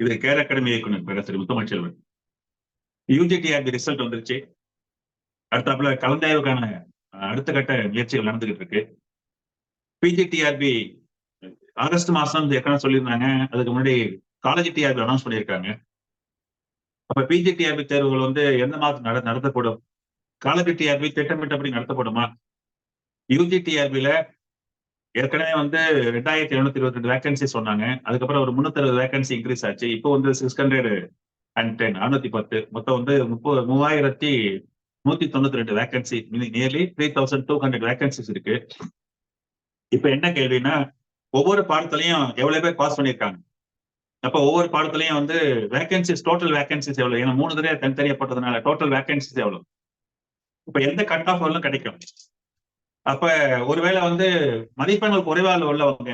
இது care academy இயக்குனர் பேராசிரியர் முத்தமிழ்ச்செல்வன் யூஜிடிஆர்பி ரிசல்ட் வந்துருச்சு. அடுத்தாப்புல கலந்தாய்வுக்கான அடுத்த கட்ட முயற்சிகள் நடந்துகிட்டு இருக்கு. பிஜிடிஆர்பி ஆகஸ்ட் மாசம் ஏற்கனவே சொல்லியிருந்தாங்க. அதுக்கு முன்னாடி காலேஜ் டிஆர்பி அனௌன்ஸ் பண்ணியிருக்காங்க. அப்ப பிஜிடிஆர்பி தேர்வுகள் வந்து எந்த மாதம் நட நடத்தப்படும்? காலேஜ் டிஆர்பி திட்டமிட்டபடி நடத்தப்படுமா? யூஜிடிஆர்பியில ஏற்கனவே வந்து ரெண்டாயிரத்தி எழுநூத்தி இருபத்தி ரெண்டு வேகன்சி சொன்னாங்க. அதுக்கப்புறம் ஒரு முன்னூத்தி அறுபது வேகன்சி இன்க்ரீஸ் ஆச்சு. இப்போ வந்து சிக்ஸ் ஹண்ட்ரட் அண்ட் டென் அறுநூத்தி பத்து. மொத்தம் வந்து முப்பது மூவாயிரத்தி நூத்தி தொண்ணூத்தி ரெண்டு vacancy nearly three thousand two hundred vacancies இருக்கு. இப்போ என்ன கேள்வினா ஒவ்வொரு பாடத்துலையும் எவ்வளவு பேர் பாஸ் பண்ணியிருக்காங்க? அப்போ ஒவ்வொரு பாடத்துலையும் வந்து வேகன்சிஸ் டோட்டல் வேகன்சிஸ் எவ்வளவு? ஏன்னா மூணு தடவை தனித்தனியா போட்டதுனால டோட்டல் வேகன்சிஸ் எவ்வளவு? இப்போ எந்த கட் ஆஃப் வரலும் கிடைக்கும். அப்ப ஒருவேளை வந்து மதிப்பெண்கள் குறைவாக உள்ளவங்க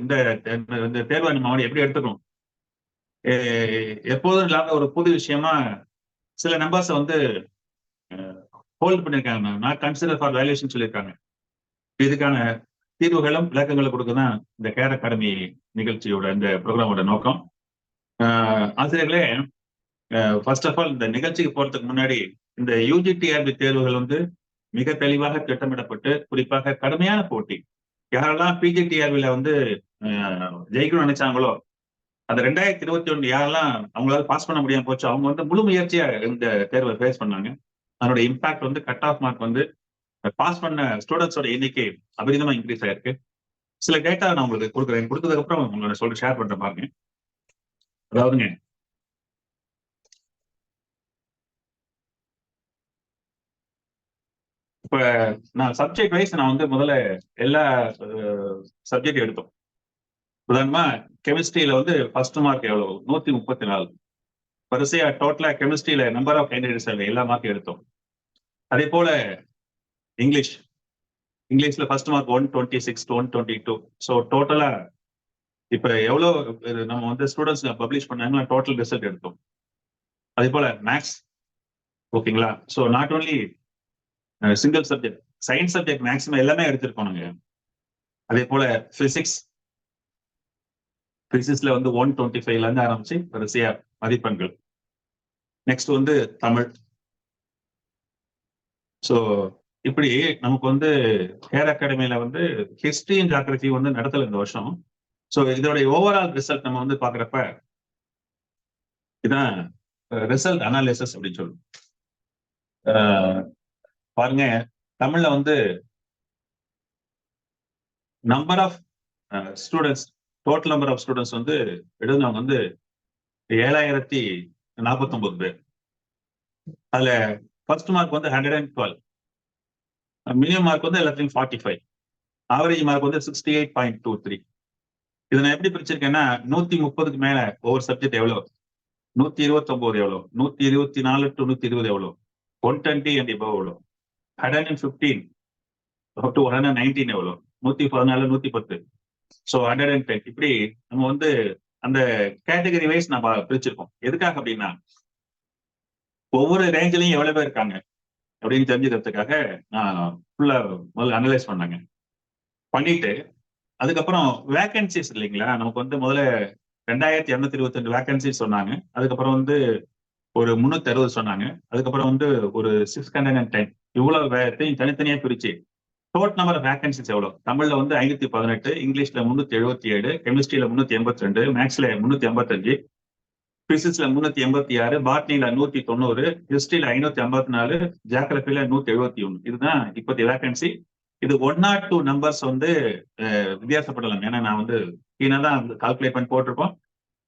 இந்த இந்த தேர்வை நம்ம எப்படி எடுத்துக்கணும்? எப்போதும் இல்லாத ஒரு புது விஷயமா சில நம்பர்ஸை வந்து ஹோல்ட் பண்ணியிருக்காங்க நான் கன்சிடர் ஃபார் வேல்யூஷன் சொல்லியிருக்காங்க இதுக்கான தீர்வுகளும் விளக்கங்களும் கொடுக்க தான் இந்த கேர் அகாடமி நிகழ்ச்சியோட இந்த ப்ரோக்ராமோட நோக்கம். ஆசிரியர்களே ஃபர்ஸ்ட் ஆஃப் ஆல் இந்த நிகழ்ச்சிக்கு போறதுக்கு முன்னாடி இந்த யூஜிடிஆர்பி தேர்வுகள் வந்து மிக தெளிவாக திட்டமிடப்பட்டு குறிப்பாக கடுமையான போட்டி. யாரெல்லாம் பிஜிடிஆர்பில வந்து ஜெயிக்கணும்னு நினைச்சாங்களோ அந்த ரெண்டாயிரத்தி இருபத்தி ஒன்று யாரெல்லாம் அவங்களால பாஸ் பண்ண முடியாம போச்சு அவங்க வந்து முழு முயற்சியா இந்த தேர்வை ஃபேஸ் பண்ணாங்க. அதனோட இம்பாக்ட் வந்து கட் ஆஃப் மார்க் வந்து பாஸ் பண்ண ஸ்டூடெண்ட்ஸோட எண்ணிக்கை அபரிதமா இன்க்ரீஸ் ஆயிருக்கு. சில டேட்டா நான் உங்களுக்கு கொடுக்குறேன். கொடுத்ததுக்கு அப்புறம் உங்களோட சொல்லிட்டு ஷேர் பண்ற பாருங்க. அதாவதுங்க இப்ப நான் சப்ஜெக்ட் வைஸ் நான் வந்து முதல்ல எல்லா சப்ஜெக்ட் எடுத்தோம். உதாரணமா கெமிஸ்ட்ரியில வந்து ஃபர்ஸ்ட் மார்க் எவ்வளவு? நூத்தி முப்பத்தி நாலு வரிசையா டோட்டலா கெமிஸ்ட்ரியில நம்பர் ஆஃப் கேண்டிடேட்ஸ் எல்லா மார்க் எடுத்தோம். அதே போல இங்கிலீஷ் இங்கிலீஷ்ல first mark one twenty six one twenty two so டோட்டலா இப்ப எவ்வளவு நம்ம வந்து ஸ்டூடெண்ட்ஸ் பப்ளிஷ் பண்ணாங்களா டோட்டல் ரிசல்ட் எடுத்தோம். அதே போல மேக்ஸ் ஓகேங்களா so not only single subject science subject maximum எல்லாமே எடுத்திருக்கோம் நாங்க. அதே போல பிசிக்ஸ் பிசிக்ஸ்ல வந்து ஒன் டுவெண்ட்டி ஃபைவ்ல இருந்து ஆரம்பிச்சு வரிசையா மதிப்பெண்கள். நெக்ஸ்ட் வந்து தமிழ். ஸோ இப்படி நமக்கு வந்து ஹேர் அகாடமியில வந்து ஹிஸ்டரி அண்ட் ஜாகிரபி வந்து நடத்தல இந்த வருஷம். ஸோ இதோடைய ஓவரால் ரிசல்ட் நம்ம வந்து பாக்குறப்ப இதான் ரிசல்ட் அனாலிசிஸ் அப்படின்னு சொல்லுவோம் பாருங்க தமிழ்ல வந்து number of students total number of students வந்து எழுதினவங்க வந்து ஏழாயிரத்தி நாற்பத்தொன்பது பேர். அதுல ஃபர்ஸ்ட் மார்க் வந்து hundred and twelve minimum mark வந்து எல்லாத்துலையும் ஃபார்ட்டி ஃபைவ் ஆவரேஜ் மார்க் வந்து sixty eight point two three இதை நான் எப்படி பிரிச்சிருக்கேன்னா நூத்தி முப்பதுக்கு மேல ஒவ்வொரு சப்ஜெக்ட் எவ்வளவு? நூத்தி இருபத்தி ஒன்பது எவ்வளவு? நூத்தி இருபத்தி நாலு டு நூத்தி இருபது எவ்வளவு? ஒன் டுவெண்ட்டி அண்ட் இப்போ எவ்வளவு? Hundred and fifteen to one hundred nineteen எவ்வளவு? நூத்தி பதினாலு நூத்தி பத்து. ஸோ ஹண்ட்ரட் அண்ட் டென் இப்படி நம்ம வந்து அந்த கேட்டகரி வைஸ் நம்ம பிரிச்சிருக்கோம். எதுக்காக அப்படின்னா ஒவ்வொரு ரேஞ்சிலையும் எவ்வளவு பேர் இருக்காங்க அப்படின்னு தெரிஞ்சுக்கிறதுக்காக நான் ஃபுல்லா முதல்ல அனலைஸ் பண்ணாங்க. பண்ணிட்டு அதுக்கப்புறம் வேகன்சிஸ் இல்லைங்களா? நமக்கு வந்து முதல்ல ரெண்டாயிரத்தி இரநூத்தி இருபத்தி ரெண்டு வேகன்சிஸ் சொன்னாங்க. அதுக்கப்புறம் வந்து ஒரு முந்நூத்தி அறுபது சொன்னாங்க. அதுக்கப்புறம் வந்து ஒரு சிக்ஸ் ஹண்ட்ரட் அண்ட் டென் இவ்வளவு வேகத்தையும் தனித்தனியா பிரிச்சு. டோட் நம்பர் வேகன்சிஸ் எவ்வளவு? தமிழ்ல வந்து ஐநூத்தி பதினெட்டு இங்கிலீஷ்ல முன்னூத்தி எழுபத்தி ஏழு கெமிஸ்ட்ரியில முன்னூத்தி எண்பத்தி ரெண்டு மேக்ஸ்ல முன்னூத்தி எண்பத்தஞ்சு பிசிக்ஸ்ல முன்னூத்தி எண்பத்தி ஆறு பாட்னில நூத்தி தொண்ணூறு ஹிஸ்டரியில ஐநூத்தி ஐம்பத்தி நாலு ஜாகிரபில நூத்தி எழுபத்தி ஒன்று இதுதான் இப்போதைய வேகன்சி இது ஒன் நாட் டூ நம்பர்ஸ் வந்து வித்தியாசப்படலாம். ஏன்னா நான் வந்து கீழே தான் கால்குலேட் பண்ணி போட்டிருப்போம்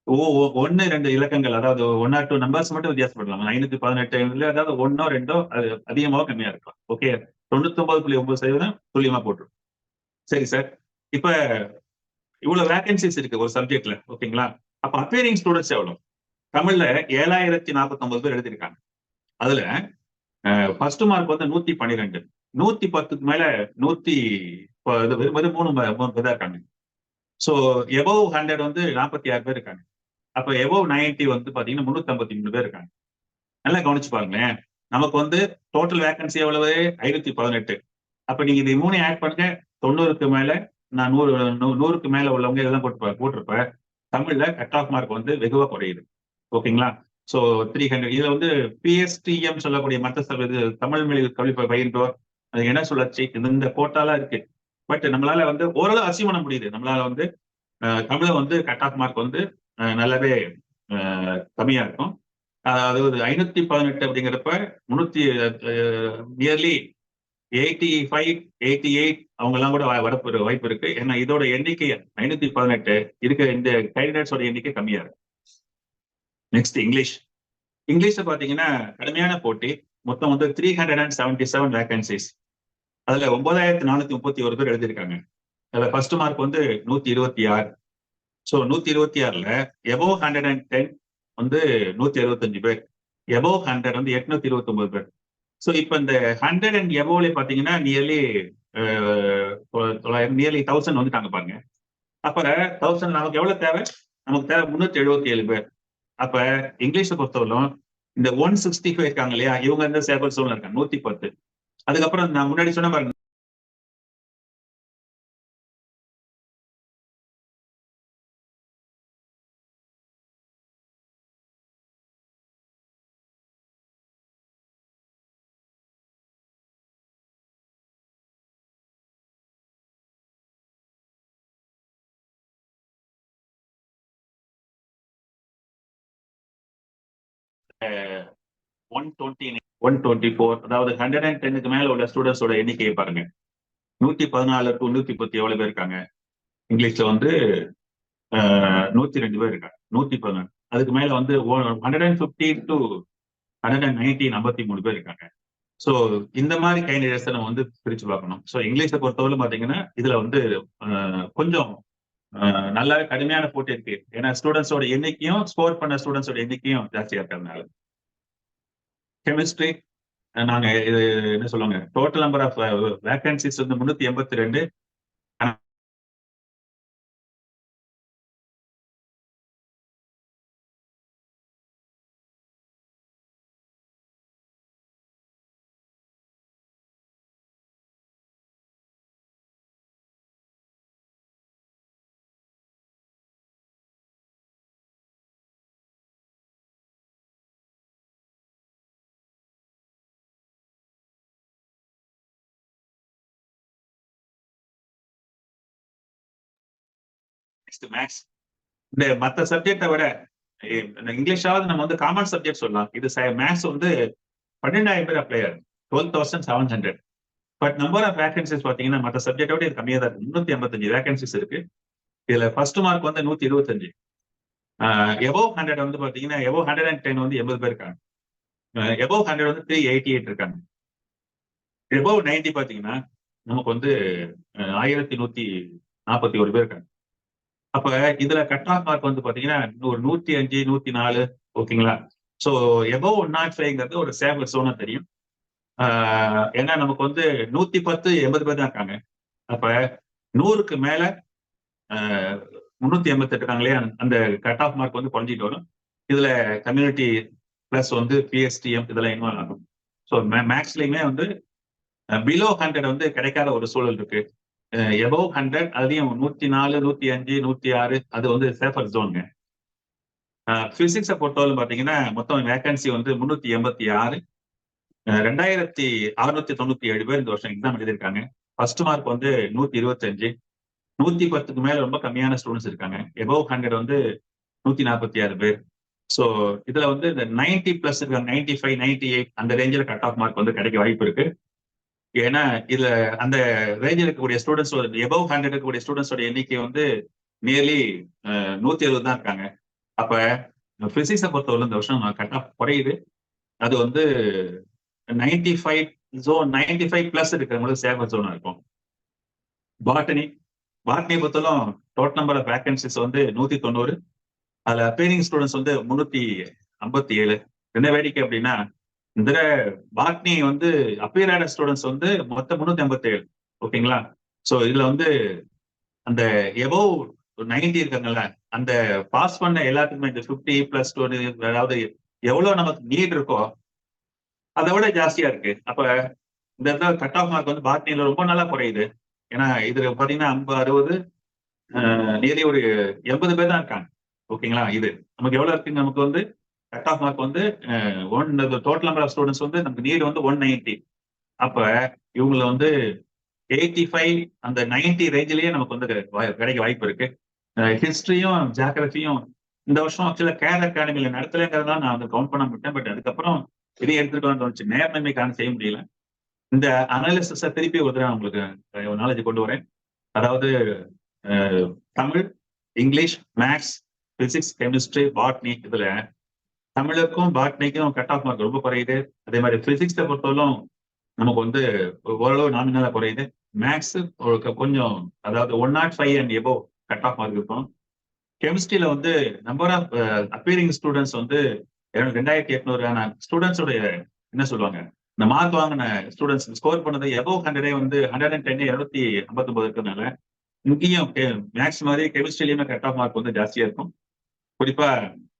ஓ ஓ- ரெண்டு இலக்கங்கள். அதாவது ஒன் ஆர் டூ நம்பர்ஸ் மட்டும் வித்தியாசப்படலாம். ஐநூத்தி பதினெட்டு அதாவது ஒன்னோ ரெண்டோ அது அதிகமாவோ கம்மியா இருக்கலாம். ஓகே தொண்ணூத்தி ஒன்பது புள்ளி ஒன்பது சதவீதம் துல்லியமா போட்டுரும். சரி சார் இப்ப இவ்வளவு வேகன்சிஸ் இருக்கு ஒரு சப்ஜெக்ட்ல ஓகேங்களா அப்ப அப்பியரிங் ஸ்டூடெண்ட்ஸ் எவ்வளவு? தமிழ்ல ஏழாயிரத்தி நாற்பத்தி ஒன்பது பேர் எழுதியிருக்காங்க. அதுல ஃபர்ஸ்ட் மார்க் வந்து நூத்தி பன்னிரெண்டு நூத்தி பத்துக்கு மேல நூத்தி இது வெறும் மூணு மூணு பேர் இருக்காங்க. ஸோ எபவ் ஹண்ட்ரட் வந்து நாற்பத்தி ஆறு பேர் இருக்காங்க. அப்ப எவோ நைன்டி வந்து பாத்தீங்கன்னா முன்னூத்தி ஐம்பத்தி மூணு பேர் இருக்காங்க. நல்லா கவனிச்சு பாருங்களேன். நமக்கு வந்து டோட்டல் வேகன்சி எவ்வளவு? ஐநூத்தி பதினெட்டு. அப்ப நீங்க இது மூணு ஆட் பண்ணுங்க. தொண்ணூறுக்கு மேல நான் நூறு நூறுக்கு மேல உள்ளவங்க இதெல்லாம் போட்டு போட்டிருப்பேன் தமிழ்ல கட் ஆஃப் மார்க் வந்து வெகுவா குறையுது. ஓகேங்களா? ஸோ த்ரீ ஹண்ட்ரட் இதுல வந்து பிஎஸ்டிஎம் சொல்லக்கூடிய மற்ற சபை இது தமிழ் மொழி கல்வி பயின்றோர் அது என்ன சுழற்சி? இந்த இந்த கோட்டாலாம் இருக்கு. பட் நம்மளால வந்து ஓரளவு அசீவ் பண்ண முடியுது நம்மளால வந்து தமிழை வந்து கட் ஆஃப் மார்க் வந்து நல்லாவே கம்மியா இருக்கும். அதாவது ஐநூத்தி பதினெட்டு அப்படிங்கிறப்ப முன்னூத்தி nearly eighty five eighty eight அவங்க எல்லாம் கூட வ- வரப்பு வாய்ப்பு இருக்கு. ஏன்னா இதோட எண்ணிக்கை ஐநூத்தி பதினெட்டு இருக்கிற இந்த கேண்டிடேட்ஸோட எண்ணிக்கை கம்மியா இருக்கு. நெக்ஸ்ட் இங்கிலீஷ் இங்கிலீஷ்ல பாத்தீங்கன்னா கடுமையான போட்டி. மொத்தம் வந்து three hundred and seventy seven vacancies அதுல ஒன்பதாயிரத்தி நானூத்தி முப்பத்தி ஒரு பேர் எழுதியிருக்காங்க. அதுல ஃபர்ஸ்ட் மார்க் வந்து நூத்தி இருபத்தி ஆறு. ஸோ நூத்தி இருபத்தி ஆறுல எபோவ் ஹண்ட்ரட் அண்ட் டென் வந்து நூத்தி எழுபத்தஞ்சு பேர். எபோவ் ஹண்ட்ரட் வந்து எட்நூத்தி இருபத்தி ஒன்பது பேர். ஸோ இப்போ இந்த ஹண்ட்ரட் அண்ட் எபோவ்ல பாத்தீங்கன்னா நியர்லி தொள்ளாயிரம் நியர்லி தௌசண்ட் வந்துட்டாங்க பாருங்க. அப்ப தௌசண்ட் நமக்கு எவ்வளவு தேவை? நமக்கு தேவை முன்னூத்தி எழுபத்தி ஏழு பேர். அப்ப இங்கிலீஷை பொறுத்தவரைக்கும் இந்த ஒன் சிக்ஸ்டி ஃபைவ் இருக்காங்க இல்லையா? இவங்க இந்த சேபல் சோன் இருக்காங்க நூத்தி பத்து. அதுக்கப்புறம் நான் முன்னாடி சொன்ன பாருங்க one twenty one twenty four அதாவது ஹண்ட்ரட் அண்ட் டென்னுக்கு மேல உள்ள ஸ்டூடெண்ட்ஸோட எண்ணிக்கையை பாருங்க. நூத்தி பதினாலு டு நூத்தி பத்து எவ்வளவு பேர் இருக்காங்க? இங்கிலீஷ்ல வந்து நூத்தி ரெண்டு பேர் இருக்காங்க. நூத்தி பதினாலு. அதுக்கு மேல வந்து hundred and fifty to hundred and nineteen ஐம்பத்தி மூணு பேர் இருக்காங்க. ஸோ இந்த மாதிரி கேண்டிடேட்ஸ் நம்ம வந்து பிரிச்சு பார்க்கணும். ஸோ இங்கிலீஷை பொறுத்தவரை பார்த்தீங்கன்னா இதுல வந்து கொஞ்சம் நல்லாவே கடுமையான போட்டி இருக்கு. ஏன்னா ஸ்டூடெண்ட்ஸோட எண்ணிக்கையும் ஸ்கோர் பண்ண ஸ்டூடெண்ட்ஸோட எண்ணிக்கையும் ஜாஸ்தியா இருக்கிறதுனால. கெமிஸ்ட்ரி நாங்க இது என்ன சொல்லுவாங்க? டோட்டல் நம்பர் ஆஃப் வேகன்சிஸ் வந்து முன்னூத்தி எண்பத்தி ரெண்டு. நெக்ஸ்ட் மேக்ஸ் இந்த மற்ற சப்ஜெக்டை விட இங்கிலீஷாவது நம்ம வந்து காமன் சப்ஜெக்ட் சொல்லலாம். இது மேக்ஸ் வந்து பன்னெண்டாயிரம் பேர் அப்ளை ஆகும் twelve thousand seven hundred but number of vacancies பாத்தீங்கன்னா மற்ற சப்ஜெக்டை விட இது கம்மியா தான் இருக்கு. முன்னூத்தி ஐம்பத்தஞ்சு வேகன்சிஸ் இருக்கு. இதுல ஃபர்ஸ்ட் மார்க் வந்து நூத்தி இருபத்தஞ்சு. எபோவ் ஹண்ட்ரட் வந்து பாத்தீங்கன்னா எபோவ் ஹண்ட்ரட் அண்ட் டென் வந்து எண்பது பேர் இருக்காங்க. எபோவ் ஹண்ட்ரட் வந்து த்ரீ எயிட்டி எயிட் இருக்காங்க. எபோவ் நைன்டி பாத்தீங்கன்னா நமக்கு வந்து ஆயிரத்தி நூத்தி நாற்பத்தி ஒரு பேர் இருக்காங்க. அப்ப இதுல கட் ஆஃப் மார்க் வந்து பாத்தீங்கன்னா ஒரு நூத்தி அஞ்சு நூத்தி நாலு ஓகேங்களா சோ எபோவ் ஒன் நாட் ஃபைவ்ங்கிறது ஒரு சேவல் சோனா தெரியும். ஆஹ் ஏன்னா நமக்கு வந்து நூத்தி பத்து எண்பது பேர் தான் இருக்காங்க. அப்ப நூறுக்கு மேல ஆஹ் முன்னூத்தி எண்பத்தி எட்டு இருக்காங்களே அந்த கட் ஆஃப் மார்க் வந்து குறைஞ்சிட்டு வரும். இதுல கம்யூனிட்டி பிளஸ் வந்து பிஎஸ்டிஎம் இதெல்லாம் இன்வால்வ் ஆகும். ஸோ மேக்ஸ்லயுமே வந்து பிலோ ஹண்ட்ரட் வந்து கிடைக்காத ஒரு சூழல் இருக்கு. எபோவ் ஹண்ட்ரட் அதையும் நூத்தி நாலு நூத்தி அஞ்சு நூத்தி ஆறு அது வந்து சேஃபர் ஜோனுங்க பிசிக்ஸை பொறுத்தவரை பார்த்தீங்கன்னா மொத்தம் வேகன்சி வந்து முந்நூற்றி எண்பத்தி ஆறு ரெண்டாயிரத்தி அறுநூத்தி தொண்ணூத்தி ஏழு பேர் இந்த வருஷம் எக்ஸாம் எழுதியிருக்காங்க. ஃபர்ஸ்ட் மார்க் வந்து நூத்தி இருபத்தஞ்சு நூத்தி பத்துக்கு மேல ரொம்ப கம்மியான ஸ்டூடெண்ட்ஸ் இருக்காங்க. எபோவ் ஹண்ட்ரட் வந்து நூத்தி நாற்பத்தி ஆறு பேர். ஸோ இதுல வந்து இந்த நைன்டி பிளஸ் இருக்காங்க நைன்டி ஃபைவ் நைன்டி எயிட் அந்த ரேஞ்சில் கட் ஆஃப் மார்க் வந்து கிடைக்க வாய்ப்பு இருக்கு. ஏன்னா இதுல அந்த ரேஞ்சில் இருக்கக்கூடிய ஸ்டூடெண்ட்ஸ் எபவ் ஹண்ட்ரட் இருக்கக்கூடிய ஸ்டூடெண்ட்ஸோட எண்ணிக்கை வந்து நியர்லி நூத்தி எழுபது தான் இருக்காங்க. அப்ப பிசிக்ஸை பொறுத்தவரை இந்த வருஷம் கட் ஆஃப் குறையுது. அது வந்து ninety five zone ninety five plus இருக்கிறவங்களுக்கு சேஃபர் ஜோனா இருக்கும். பாட்டனி பாட்டனியை பொறுத்தவரைக்கும் டோட்டல் நம்பர் ஆஃப் வேகன்சிஸ் வந்து நூத்தி தொண்ணூறு. அதுல அப்பேரிங் ஸ்டூடெண்ட்ஸ் வந்து முன்னூத்தி ஐம்பத்தி ஏழு. என்ன வேடிக்கை அப்படின்னா இந்த பாட்னி வந்து அப்பியர் ஆன ஸ்டூடெண்ட்ஸ் வந்து மொத்தம் முன்னூத்தி ஐம்பத்தி ஏழு ஓகேங்களா? சோ இதுல வந்து அந்த எபோவ் நைன்டி இருக்காங்கல்ல அந்த பாஸ் பண்ண எல்லாத்துக்குமே இந்த ஃபிஃப்டி பிளஸ் டூ அதாவது எவ்வளவு நமக்கு நீட் இருக்கோ அதை விட ஜாஸ்தியா இருக்கு. அப்ப இந்த இடத்துல கட் ஆஃப் மார்க் வந்து பாட்னியில ரொம்ப நல்லா குறையுது. ஏன்னா இதுல பாத்தீங்கன்னா ஐம்பது அறுபது நியர்லி ஒரு எண்பது பேர் தான் இருக்காங்க. ஓகேங்களா? இது நமக்கு எவ்வளவு இருக்கு நமக்கு வந்து கட் ஆஃப் மார்க் வந்து one total number of students வந்து நமக்கு நீட் வந்து ஒன் நைன்டி அப்ப இவங்கள வந்து எயிட்டி ஃபைவ் அந்த நைன்டி ரேஞ்சிலேயே நமக்கு வந்து கிடைக்க வாய்ப்பு இருக்கு. ஹிஸ்டரியும் ஜியாகிரபியும் இந்த வருஷம் ஆக்சுவலா கேர் அகாடமியில நடத்தலைங்கிறதா நான் வந்து கவுண்ட் பண்ண விட்டேன் பட் அதுக்கப்புறம் இதை எடுத்துட்டு தோணுச்சு காரணம் செய்ய முடியல. இந்த அனாலிசிஸ திருப்பி ஒரு தடவை உங்களுக்கு நாலேஜ் கொண்டு வரேன். அதாவது Tamil English maths physics chemistry botany இதுல தமிழுக்கும் பாட்னிக்கும் கட் ஆஃப் மார்க் ரொம்ப குறையுது. அதே மாதிரி பிசிக்ஸை பொறுத்தவரைக்கும் நமக்கு வந்து ஓரளவு நாமினலா குறையுது. மேக்ஸ் கொஞ்சம் அதாவது one nought five and above cut off mark இருக்கும். கெமிஸ்ட்ரியில வந்து நம்பர் ஆஃப் அப்பியரிங் ஸ்டூடெண்ட்ஸ் வந்து ரெண்டாயிரத்தி எட்நூறான ஸ்டூடெண்ட்ஸோடைய என்ன சொல்லுவாங்க? இந்த மார்க் வாங்கின ஸ்டூடெண்ட்ஸ் ஸ்கோர் பண்ணது எபோவ் ஹண்ட்ரடே வந்து ஹண்ட்ரட் அண்ட் டென் இருநூத்தி ஐம்பத்தொன்பது இருக்கிறதுனால இங்கேயும் மேக்ஸ் மாதிரி கெமிஸ்ட்ரிலையுமே கட் ஆஃப் மார்க் வந்து ஜாஸ்தியா இருக்கும். குறிப்பா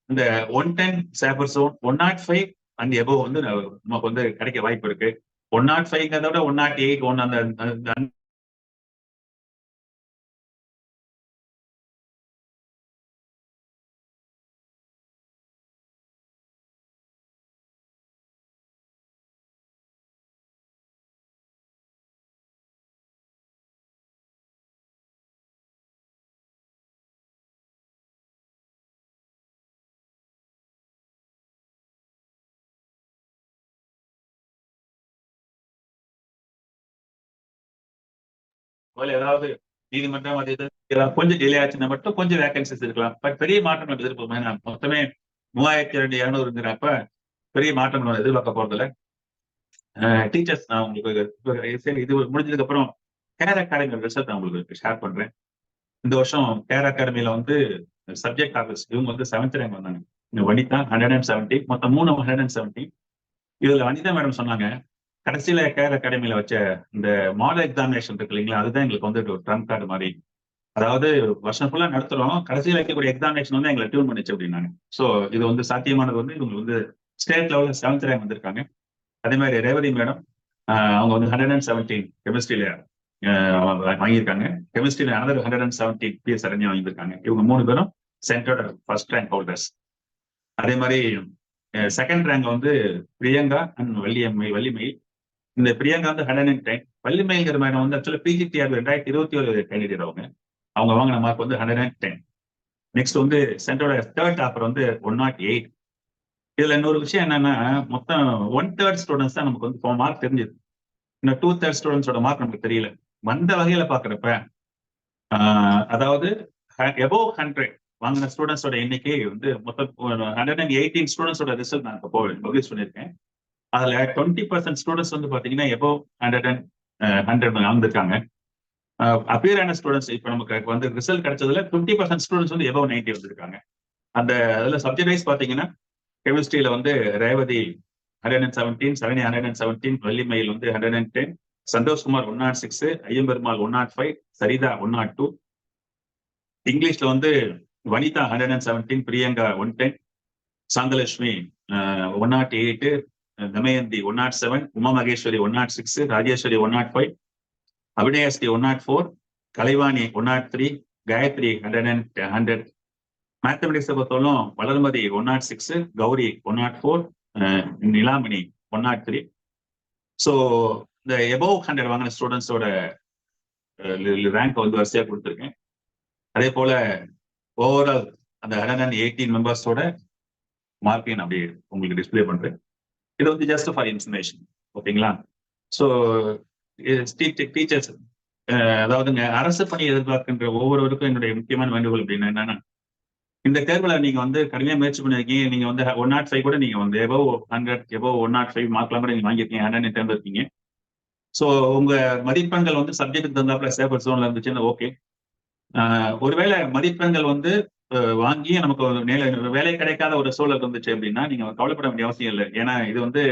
இந்த one ten safer zone one nought five and above வந்து நமக்கு வந்து கிடைக்க வாய்ப்பு இருக்கு. ஒன் நாட் oh ஃபைவ்ங்கிறத விட ஒன் நாட் எயிட் ஒன் அந்த ஏதாவது நீதிமன்றம் அது கொஞ்சம் டிலே ஆச்சுன்னா மட்டும் கொஞ்சம் வேகன்சிஸ் இருக்கலாம். பட் பெரிய மாற்றங்கள் நான் மொத்தமே மூவாயிரத்தி ரெண்டு இரநூறுங்கிறப்ப பெரிய மாற்றங்கள் எதிர்பார்க்க போறதில்ல. டீச்சர்ஸ் நான் உங்களுக்கு சரி இது முடிஞ்சதுக்கு அப்புறம் கேர் அகாடமி ரிசல்ட் நான் உங்களுக்கு ஷேர் பண்றேன். இந்த வருஷம் கேர் அகாடமியில வந்து சப்ஜெக்ட் ஆஃபீஸ் இவங்க வந்து செவன்த் ரேங்க் வந்தாங்க. இந்த வனிதா ஹண்ட்ரட் அண்ட் செவன்டி மொத்தம் மூணு ஹண்ட்ரட் அண்ட் செவன்டி இதுல வனிதா மேடம் சொன்னாங்க கடைசியில கேர் அகாடமியில வச்ச இந்த மாடல் எக்ஸாமினேஷன் இருக்கு இல்லைங்களா? அதுதான் எங்களுக்கு வந்து ஒரு ட்ரம் கார்டு மாதிரி. அதாவது வருஷம் ஃபுல்லா நடத்துறோம். கடைசியில் வைக்கக்கூடிய எக்ஸாமினேஷன் வந்து எங்களை டியூன் பண்ணிச்சு அப்படின்னாங்க. ஸோ இது வந்து சாத்தியமானது வந்து இவங்க வந்து ஸ்டேட் லெவலில் செவன்த் ரேங்க் வந்திருக்காங்க. அதே மாதிரி ரேவதி மேடம் அவங்க வந்து ஹண்ட்ரட் அண்ட் செவன்டீன் கெமிஸ்ட்ரியில வாங்கியிருக்காங்க. கெமிஸ்ட்ரியில another hundred and seventeen PS Aranya வாங்கியிருக்காங்க. இவங்க மூணு பேரும் சென்டர்ட் ஃபர்ஸ்ட் ரேங்க் ஹோல்டர்ஸ் அதே மாதிரி செகண்ட் ரேங்க் வந்து பிரியங்கா அண்ட் வள்ளியம்மை வள்ளிமை இந்த பிரியங்கா வந்து ஹண்ட்ரட் அண்ட் டென் வள்ளிமைங்கிற மேடம் வந்து ஆக்சுவலா பிஜிடிஆர் ரெண்டாயிரத்தி இருபத்தி ஒரு கேண்டிடேட் அவங்க. அவங்க வாங்கின மார்க் வந்து ஹண்ட்ரட் அண்ட் டென் நெக்ஸ்ட் வந்து சென்டரோட தேர்ட் ஆஃபர் வந்து ஒன் நாட் எயிட் இதுல இன்னொரு விஷயம் என்னன்னா மொத்தம் ஒன் தேர்ட் ஸ்டூடெண்ட்ஸ் தான் நமக்கு வந்து மார்க் தெரிஞ்சது. இன்னும் டூ தேர்ட் ஸ்டூடெண்ட்ஸோட மார்க் நமக்கு தெரியல. வந்த வகையில பாக்குறப்ப அதாவது எபோவ் ஹண்ட்ரட் வாங்கின ஸ்டூடெண்ட்ஸோட எண்ணிக்கை வந்து மொத்தம் ஹண்ட்ரட் அண்ட் எயிட்டீன் ஸ்டூடெண்ட்ஸோட ரிசல்ட் நான் இப்போ பப்ளிஷ் பண்ணியிருக்கேன். அதுல டுவெண்ட்டி பர்சன்ட் ஸ்டூடெண்ட்ஸ் வந்து பாத்தீங்கன்னா எபோ ஹண்ட்ரட் அண்ட் ஹண்ட்ரட் வந்திருக்காங்க அப்பியர் ஆன ஸ்டூடெண்ட்ஸ் இப்போ நமக்கு வந்து ரிசல்ட் கிடைச்சதுல டுவெண்ட்டி பர்சன்ட் ஸ்டூடெண்ட்ஸ் வந்து எபோ நைன்டி வந்திருக்காங்க. அந்த அதுல சப்ஜெக்ட் வைஸ் பாத்தீங்கன்னா கெமிஸ்ட்ரியில வந்து Revathi hundred and seventeen seven hundred and seventeen Vallimayil வந்து hundred and ten Santhoshkumar one nought six Ayyamperumal one nought five Saritha one nought two இங்கிலீஷ்ல வந்து Vanitha hundred and seventeen Priyanka one ten Santhalakshmi one nought eight Damayanthi one nought seven Uma Maheswari one nought six Rajeswari one nought five Abhinayasri one nought four Kalaivani one nought three Gayathri hundred and hundred மேத்தமெட்டிக்ஸை பொறுத்தவரைக்கும் Valarmathi one nought six Gowri one nought four Nilamani one nought three so இந்த above hundred வாங்கின ஸ்டூடெண்ட்ஸோட rank வந்து வரிசையாக கொடுத்துருக்கேன். அதே போல overall அந்த ஹண்ட்ரட் அண்ட் எயிட்டீன் மெம்பர்ஸோட மார்க்கையும் அப்படியே உங்களுக்கு டிஸ்பிளே பண்றேன். இது வந்து ஜஸ்ட் ஃபார் இன்ஃபர்மேஷன் ஓகேங்களா ஸோ டீச்சர்ஸ் அதாவதுங்க அரசு பணி எதிர்பார்க்கின்ற ஒவ்வொருவருக்கும் என்னுடைய முக்கியமான வேண்டுகோள் அப்படின்னா என்னன்னா இந்த தேர்வில் நீங்கள் வந்து கடுமையாக முயற்சி பண்ணியிருக்கீங்க நீங்கள் வந்து ஒன் நாட் ஃபைவ் கூட நீங்கள் வந்து above hundred above one nought five மார்க்லாம் கூட நீங்கள் வாங்கியிருக்கீங்க. ஹண்ட்ரட் டென் இருக்கீங்க ஸோ உங்கள் மதிப்பெண்கள் வந்து சப்ஜெக்ட் தந்தாப்புல சேஃபர் ஜோனில் இருந்துச்சுன்னா ஓகே ஒருவேளை மதிப்பெண்கள் வந்து வாங்கி நமக்கு வேலை கிடைக்காத ஒரு சூழல் இருந்துச்சு அப்படின்னா நீங்க கவலைப்பட வேண்டிய அவசியம் இல்லை. ஏன்னா இது வந்து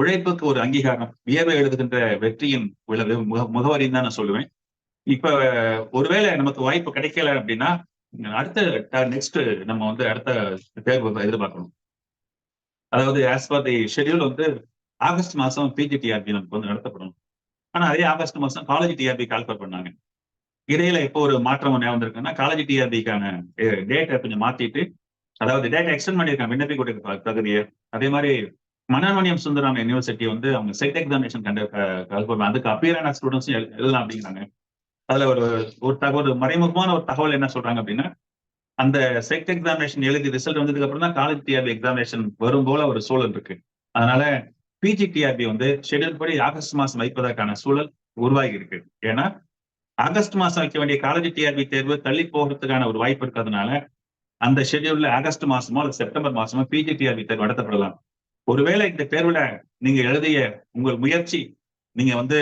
உழைப்புக்கு ஒரு அங்கீகாரம் வியர்வை எழுதுகின்ற வெற்றியின் உள்ளது முக முகவரின்னு தான் நான் சொல்லுவேன். இப்ப ஒருவேளை நமக்கு வாய்ப்பு கிடைக்கல அப்படின்னா அடுத்த நெக்ஸ்ட் நம்ம வந்து அடுத்த தேர்வு எதிர்பார்க்கணும். அதாவது ஆஸ் பர் தி ஷெடியூல் வந்து ஆகஸ்ட் மாசம் பிஜி டிஆர்பி நமக்கு வந்து நடத்தப்படும் ஆனா அதே ஆகஸ்ட் மாசம் காலேஜ் டிஆர்பி கால்ஃபர் பண்ணாங்க. இடையில இப்போ ஒரு மாற்றம் ஒன்று வந்திருக்குன்னா காலேஜ் டிஆர்பிக்கான டேட்டை கொஞ்சம் மாத்திட்டு அதாவது டேட்டா எக்ஸ்டெண்ட் பண்ணியிருக்காங்க விண்ணப்பிக்கூடிய தகுதியை. அதே மாதிரி மனோன்மணியம் சுந்தரம் யூனிவர்சிட்டி வந்து அவங்க செட் எக்ஸாமினேஷன் கண்ட கல்பம் அதுக்கு அப்பியரான ஸ்டூடெண்ட்ஸும் எழுதலாம் அப்படிங்கிறாங்க. அதுல ஒரு ஒரு தகவல் மறைமுகமான ஒரு தகவல் என்ன சொல்றாங்க அப்படின்னா அந்த செட் எக்ஸாமினேஷன் எழுதி ரிசல்ட் வந்ததுக்கு அப்புறம் தான் காலேஜ் டிஆர்பி எக்ஸாமினேஷன் வரும் போல ஒரு சூழல் இருக்கு. அதனால பிஜி டிஆர்பி வந்து ஷெடியூல் படி ஆகஸ்ட் மாசம் வைப்பதற்கான சூழல் உருவாகி இருக்கு. ஏன்னா ஆகஸ்ட் மாசம் வைக்க வேண்டிய காலேஜ் டிஆர்பி தேர்வு தள்ளி போகிறதுக்கான ஒரு வாய்ப்பு இருக்கிறதுனால அந்த ஷெடியூல்ல ஆகஸ்ட் மாசமோ அல்லது செப்டம்பர் மாசமோ பிஜி டிஆர்பி தேர்வு நடத்தப்படலாம். ஒருவேளை இந்த தேர்வுல நீங்க எழுதிய உங்கள் முயற்சி நீங்க வந்து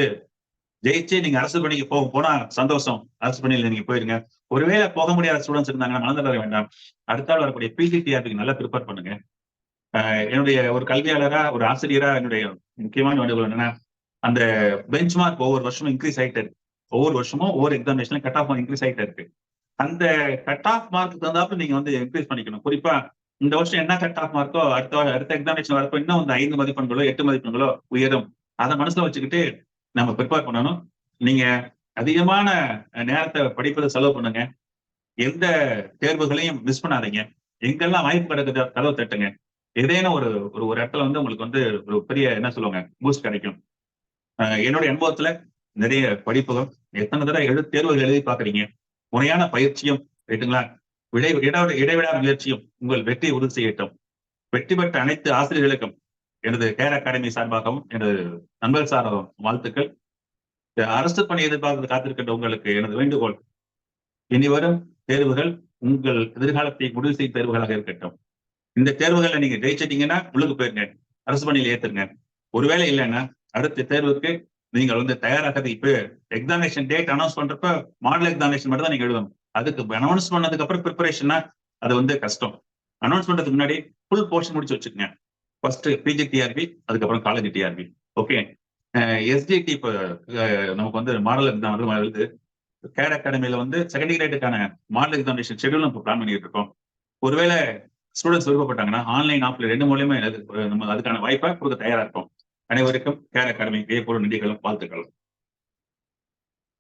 ஜெயிச்சு நீங்க அரசு பணிக்கு போக போனா சந்தோஷம். அரசு பணியில் நீங்க போயிருங்க. ஒருவேளை போக முடியாத ஸ்டூடெண்ட்ஸ் இருந்தாங்கன்னா மனதில் வேண்டாம். அடுத்தால் வரக்கூடிய பிஜி டிஆர்பிக்கு நல்லா ப்ரிப்பேர் பண்ணுங்க. என்னுடைய ஒரு கல்வியாளரா ஒரு ஆசிரியரா என்னுடைய முக்கியமான வேண்டுகோள் என்னன்னா அந்த பெஞ்ச் மார்க் ஒவ்வொரு வருஷமும் இன்க்ரீஸ் ஆகிட்டு ஒவ்வொரு வருஷமும் ஒவ்வொரு எக்ஸாமினேஷன்ல கட் ஆஃப் இன்க்ரீஸ் ஆகிட்டே இருக்கு. அந்த கட் ஆஃப் மார்க் தகுந்தாப்புல நீங்க வந்து இன்க்ரீஸ் பண்ணிக்கணும். குறிப்பா இந்த வருஷம் என்ன கட் ஆஃப் மார்க்கோ அடுத்த அடுத்த எக்ஸாமினேஷன் வரப்போ இன்னும் வந்து ஐந்து மதிப்பெண்களோ எட்டு மதிப்பெண்களோ உயரும். அதை மனசுல வச்சுக்கிட்டு நம்ம ப்ரிப்பேர் பண்ணணும். நீங்க அதிகமான நேரத்தை படிப்பதை செலவு பண்ணுங்க. எந்த தேர்வுகளையும் மிஸ் பண்ணாதீங்க. எங்கெல்லாம் வாய்ப்பு கிடக்குது செலவு தட்டுங்க. ஏதேனும் ஒரு ஒரு ஒரு இடத்துல வந்து உங்களுக்கு வந்து ஒரு பெரிய என்ன சொல்லுவாங்க பூஸ்ட் கிடைக்கும். என்னுடைய அனுபவத்துல நிறைய படிப்புகள் எத்தனை தடவை எழு தேர்வுகள் எழுதி பாக்குறீங்க முறையான பயிற்சியும் ரைட்டுங்களா விடை இட முயற்சியும் உங்கள் வெற்றியை உறுதி செய்யட்டும். வெற்றி பெற்ற அனைத்து ஆசிரியர்களுக்கும் எனது கேர் அகாடமி சார்பாகவும் எனது நண்பர் சார் வாழ்த்துக்கள். அரசு பணி எதிர்பார்த்து காத்திருக்கின்ற உங்களுக்கு எனது வேண்டுகோள். இனி வரும் தேர்வுகள் உங்கள் எதிர்காலத்தை முடிவு செய்யும் தேர்வுகளாக இருக்கட்டும். இந்த தேர்வுகளை நீங்க ஜெயிச்சிட்டீங்கன்னா உள்ளுக்கு போயிருங்க. அரசு பணியில் ஏத்துருங்க ஒருவேளை இல்லைன்னா அடுத்த தேர்வுக்கு நீங்கள் வந்து தயாராகிறது இப்ப எக்ஸாமினேஷன் டேட் அனௌன்ஸ் பண்றப்ப மாடல் எக்ஸாமினேஷன் மட்டும் தான் நீங்க எழுதணும். அதுக்கு அனௌன்ஸ் பண்ணதுக்கு அப்புறம் ப்ரிப்பரேஷன்னா அது வந்து கஷ்டம். அனௌன்ஸ் பண்றதுக்கு முன்னாடி ஃபுல் போர்ஷன் முடிச்சு வச்சுக்கோங்க. ஃபர்ஸ்ட் பிஜி டிஆர்பி அதுக்கப்புறம் காலேஜ் டிஆர்பி ஓகே எஸ்டிடி இப்போ நமக்கு வந்து மாடல் எக்ஸாம் வந்து எழுது. கேட் அகாடமியில வந்து செகண்ட் கிரேடுக்கான மாடல் எக்ஸாமினேஷன் ஷெடியூல் நம்ம பிளான் பண்ணிட்டு இருக்கோம். ஒருவேளை ஸ்டூடெண்ட்ஸ் விருப்பப்பட்டாங்கன்னா ஆன்லைன் ஆஃப்ல ரெண்டு மூலியமா நம்ம அதுக்கான வாய்ப்பை கொடுக்க தயாரா இருக்கும். அனைவருக்கும் கேர் அகாடமி இதே போல நன்றிகளும் வாழ்த்துக்களும்.